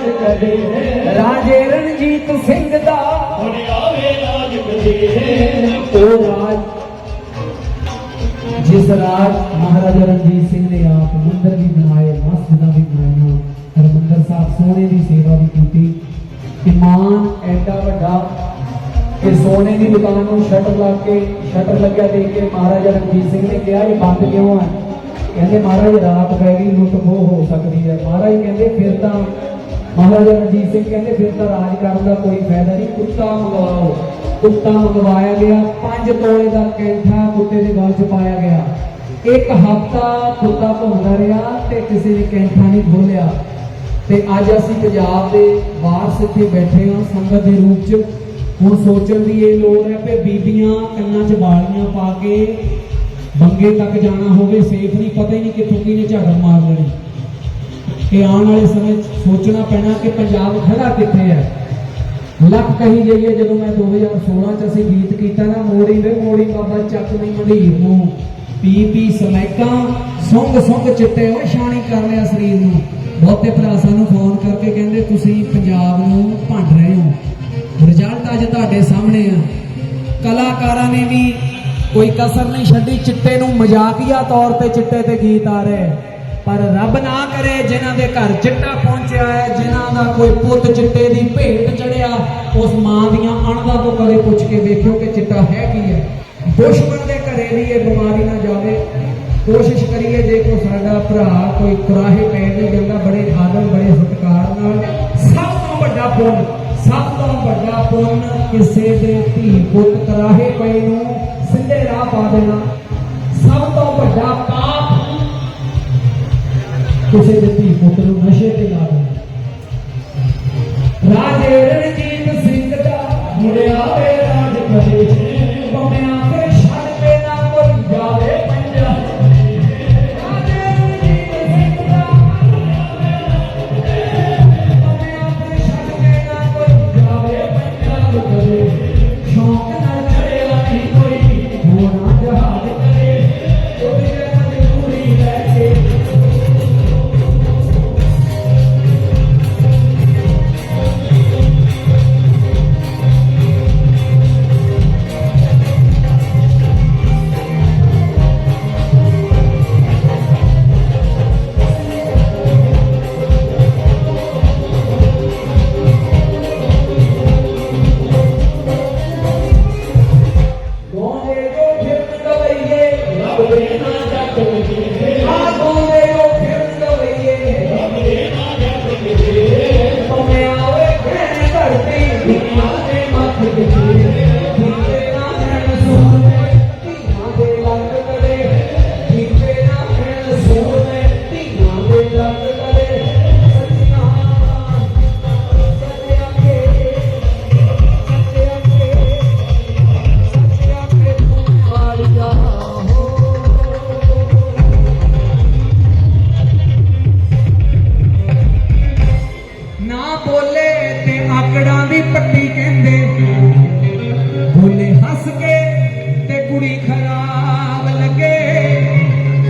ਰਾਜ ਕਦੇ ਹੈ ਰਾਜੇ ਰਣਜੀਤ ਸਿੰਘ ਦਾ ਆਵੇ ਰਾਜ ਕਦੇ ਹੈ ਉਹ ਰਾਜ ਜਿਸ ਰਾਜ ਮਹਾਰਾਜਾ ਰਣਜੀਤ ਸਿੰਘ ਨੇ ਆਪ ਮੰਦਰ ਵੀ ਬਣਾਏ ਮਸਜਿਦਾਂ ਵੀ ਬਣਾਈਆਂ ਹਰਮੰਦਰ ਸਾਹਿਬ ਸੋਨੇ ਦੀ ਸੇਵਾ ਵੀ ਕੀਤੀ। ਇਮਾਨ ਐਡਾ ਵੱਡਾ ਕਿ ਸੋਨੇ ਦੀ ਦੁਕਾਨ ਨੂੰ ਸ਼ਟਰ ਲਾ ਕੇ ਸ਼ਟਰ ਲੱਗਿਆ ਦੇਖ ਕੇ ਮਹਾਰਾਜਾ ਰਣਜੀਤ ਸਿੰਘ ਨੇ ਕਿਹਾ ਇਹ ਬੰਦ ਕਿਉਂ ਹੈ? ਕਹਿੰਦੇ ਮਹਾਰਾਜ ਰਾਤ ਪੈ ਗਈ ਲੁੱਟ ਖੋਹ ਹੋ ਸਕਦੀ ਹੈ। ਮਹਾਰਾਜ ਕਹਿੰਦੇ ਫਿਰ ਤਾਂ ਮਹਾਰਾਜਾ ਰਣਜੀਤ ਸਿੰਘ ਕਹਿੰਦੇ, ਫਿਰ ਤਾਂ ਰਾਜ ਕਰਨ ਦਾ ਕੋਈ ਫਾਇਦਾ ਨਹੀਂ। ਕੁੱਤਾ ਮੰਗਵਾਓ। ਕੁੱਤਾ ਮੰਗਵਾਇਆ ਗਿਆ। 5 ਤੋਲੇ ਦਾ ਕੈਂਠਾ ਕੁੱਤੇ ਦੇ ਗਲ 'ਚ ਪਾਇਆ ਗਿਆ। ਇੱਕ ਹਫਤਾ ਕੁੱਤਾ ਘੁੰਮਦਾ ਰਿਹਾ ਤੇ ਕਿਸੇ ਨੇ ਕੈਂਠਾ ਨਹੀਂ ਖੋਲਿਆ ਤੇ ਅੱਜ ਅਸੀਂ ਪੰਜਾਬ ਦੇ ਵਾਰਸ ਇੱਥੇ ਬੈਠੇ ਹਾਂ, ਸੰਗਤ ਦੇ ਰੂਪ 'ਚ। ਹੁਣ ਸੋਚਣ ਦੀ ਇਹ ਲੋੜ ਹੈ ਕਿ ਬੀਬੀਆਂ ਕੰਨਾਂ 'ਚ ਵਾਲੀਆਂ ਪਾ ਕੇ ਬੰਗੇ ਤੱਕ ਜਾਣਾ ਹੋਵੇ। ਸੇਫ ਨਹੀਂ, ਪਤਾ ਹੀ ਨਹੀਂ ਕਿੱਥੋਂ ਕਿਹਨੇ ਝਾੜ ਮਾਰ ਲੈਣੀ। ਕਿ ਆਉਣ ਵਾਲੇ ਸਮੇਂ 'ਚ ਸੋਚਣਾ ਪੈਣਾ ਕਿ ਪੰਜਾਬ ਖੜਾ ਕਿੱਥੇ ਹੈ। ਲੱਖ ਕਹੀ ਜਾਈਏ, ਜਦੋਂ ਮੈਂ 2016 ਚ ਅਸੀਂ ਗੀਤ ਕੀਤਾ ਨਾ ਮੋੜੀ ਵੇ ਮੋੜੀ ਬਾਬਾ ਚੱਕ ਨਹੀਂ ਮੰਡੀਰ ਨੂੰ। ਪੀ ਪੀ ਸਮੈਕਾਂ, ਸੁੰਗ ਸੁੰਗ ਚਿੱਟੇ, ਓਏ ਸ਼ਾਣੀ ਕਰ ਲਿਆ ਸਰੀਰ ਨੂੰ। ਬਹੁਤੇ ਭਰਾ ਸਾਨੂੰ ਫੋਨ ਕਰਕੇ ਕਹਿੰਦੇ, ਤੁਸੀਂ ਪੰਜਾਬ ਨੂੰ ਭੰਡ ਰਹੇ ਹੋ। ਰਿਜ਼ਲਟ ਅੱਜ ਤੁਹਾਡੇ ਸਾਹਮਣੇ ਆ। ਕਲਾਕਾਰਾਂ ਨੇ ਵੀ ਕੋਈ ਕਸਰ ਨਹੀਂ ਛੱਡੀ, ਚਿੱਟੇ ਨੂੰ ਮਜ਼ਾਕੀਆ ਤੌਰ ਤੇ ਚਿੱਟੇ ਤੇ ਗੀਤ ਆ ਰਹੇ। ਪਰ ਰੱਬ ਨਾ ਕਰੇ ਜਿਨ੍ਹਾਂ ਦੇ ਘਰ ਚਿੱਟਾ ਪਹੁੰਚਿਆ ਹੈ, ਜਿਨ੍ਹਾਂ ਦਾ ਕੋਈ ਪੁੱਤ ਚਿੱਟੇ ਦੀ ਭੇਟ ਚੜਿਆ, ਉਸ ਮਾਂ ਦੀਆਂ ਅਣਦਾਂ ਤੋਂ ਕਦੇ ਪੁੱਛ ਕੇ ਵੇਖਿਓ ਕਿ ਚਿੱਟਾ ਹੈ ਕੀ ਹੈ। ਦੁਸ਼ਮਣ ਦੇ ਘਰੇ ਵੀ ਇਹ ਬਿਮਾਰੀ ਨਾ ਜਾਵੇ। ਕੋਸ਼ਿਸ਼ ਕਰੀਏ ਜੇ ਕੋਈ ਸਾਡਾ ਭਰਾ ਕੋਈ ਕੁਰਾਹੇ ਪੈ ਨਹੀਂ ਜਾਂਦਾ, ਬੜੇ ਆਦਰ ਬੜੇ ਸਤਿਕਾਰ ਨਾਲ। ਸਭ ਤੋਂ ਵੱਡਾ ਪੁੰਨ, ਸਭ ਤੋਂ ਵੱਡਾ ਪੁੰਨ ਕਿਸੇ ਦੇ ਧੀ ਪੁੱਤ ਕਰਾਹੇ ਪਏ ਨੂੰ ਸਿੱਧੇ ਰਾਹ ਪਾ ਦੇਣਾ। ਸਭ ਤੋਂ ਵੱਡਾ ਪਾਪ ਕਿਸੇ ਦੇ ਧੀ ਪੁੱਤ ਨੂੰ ਨਸ਼ੇ ਤੇ ਲਾ ਦੇਣਾ ਰਾਜੇ ਰਣਜੀਤ ਸਿੰਘ ਦਾ ਮੁੜਿਆ ਵੇ ਰਾਜ ਕਦੇ ਬੰਮਿਆਂ ਤੇ